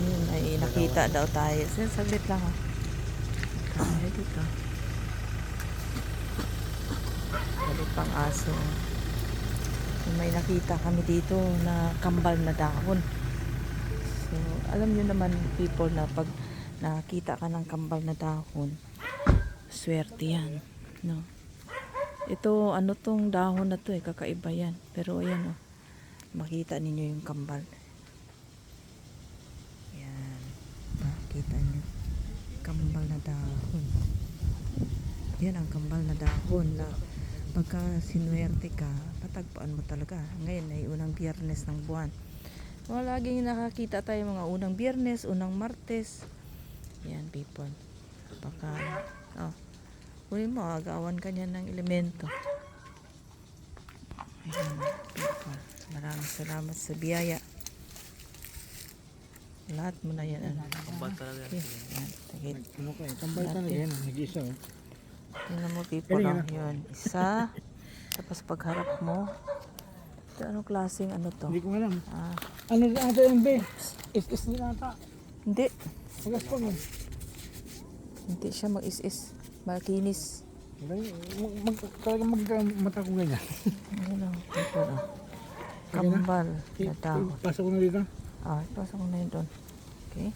Yun, ay nakita daw tayo. Sige, saglit lang ah. Tayo dito. Balik pang aso. So, may nakita kami dito na kambal na dahon. So, alam nyo naman people na pag nakita ka ng kambal na dahon, swerte yan. No? Ito, ano tong dahon na to eh, kakaiba yan. Pero ayan oh, makita ninyo yung kambal. Yan. Makita nyo. Kambal na dahon. Yan ang kambal na dahon na pagka sinuwerte ka, patagpuan mo talaga. Ngayon ay unang biyernes ng buwan. Mga laging nakakita tayo mga unang biyernes, unang martes. Yan people. Baka, oh, huli mo, agawan ka niya ng elemento. Ayan, people. Maraming salamat sa biyaya. Lahat mo na yan. Ano. Kambal talaga. Okay, yan. Tagit. Ano ka eh, tambay talaga yan, nag-isa oh. Tingnan mo Galing, lang yun. Isa. Tapos pagharap mo. Ito anong klaseng ano to? Hindi ko alam. Ah, Ano na ata yan, be? Is-is din ata. hindi. Pagas pa mo. Hindi siya mag-is-is. Makinis. Mag, mag, talaga mag, mata ko ganyan. Ano oh. Kambal na dahon. Pasok ko na dito. Ah, ipasok ko na yun doon. Okay.